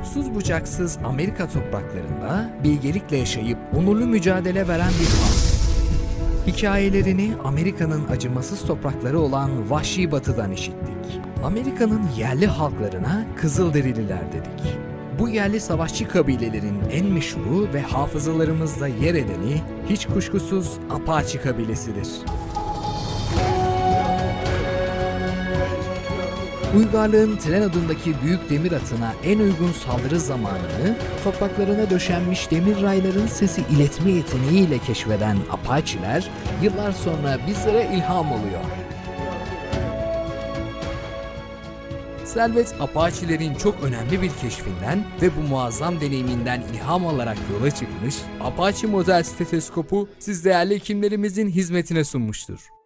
uçsuz bucaksız Amerika topraklarında bilgelikle yaşayıp onurlu mücadele veren bir halk. Hikayelerini Amerika'nın acımasız toprakları olan Vahşi Batı'dan işittik. Amerika'nın yerli halklarına Kızılderililer dedik. Bu yerli savaşçı kabilelerin en meşhuru ve hafızalarımızda yer edeni hiç kuşkusuz Apache kabilesidir. Uygarlığın tren adındaki büyük demir atına en uygun saldırı zamanını topraklarına döşenmiş demir rayların sesi iletme yeteneğiyle keşfeden Apache'ler yıllar sonra bizlere ilham oluyor. Servet Apache'lerin çok önemli bir keşfinden ve bu muazzam deneyiminden ilham alarak yola çıkmış, Apache model stetoskopu siz değerli hekimlerimizin hizmetine sunmuştur.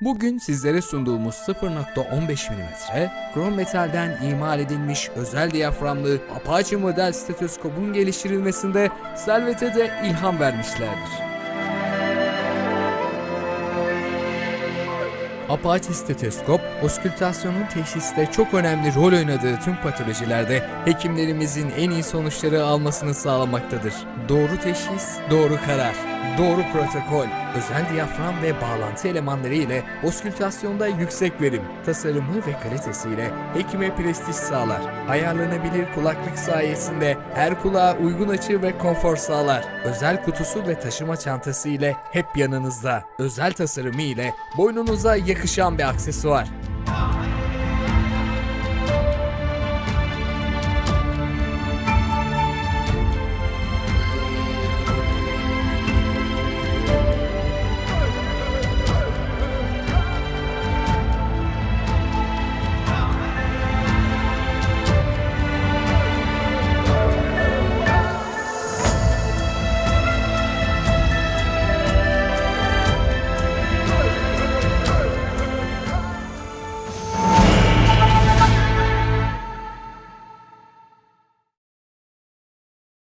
Bugün sizlere sunduğumuz 0.15 mm krom metalden imal edilmiş özel diyaframlı Apache model stetoskopun geliştirilmesinde Servet'e de ilham vermişlerdir. Apache stetoskop, oskültasyonun teşhiste çok önemli rol oynadığı tüm patolojilerde hekimlerimizin en iyi sonuçları almasını sağlamaktadır. Doğru teşhis, doğru karar, doğru protokol, özel diyafram ve bağlantı elemanları ile oskültasyonda yüksek verim, tasarımı ve kalitesiyle hekime prestij sağlar. Ayarlanabilir kulaklık sayesinde her kulağa uygun açı ve konfor sağlar. Özel kutusu ve taşıma çantası ile hep yanınızda. Özel tasarımı ile boynunuza yakışan bir aksesuar.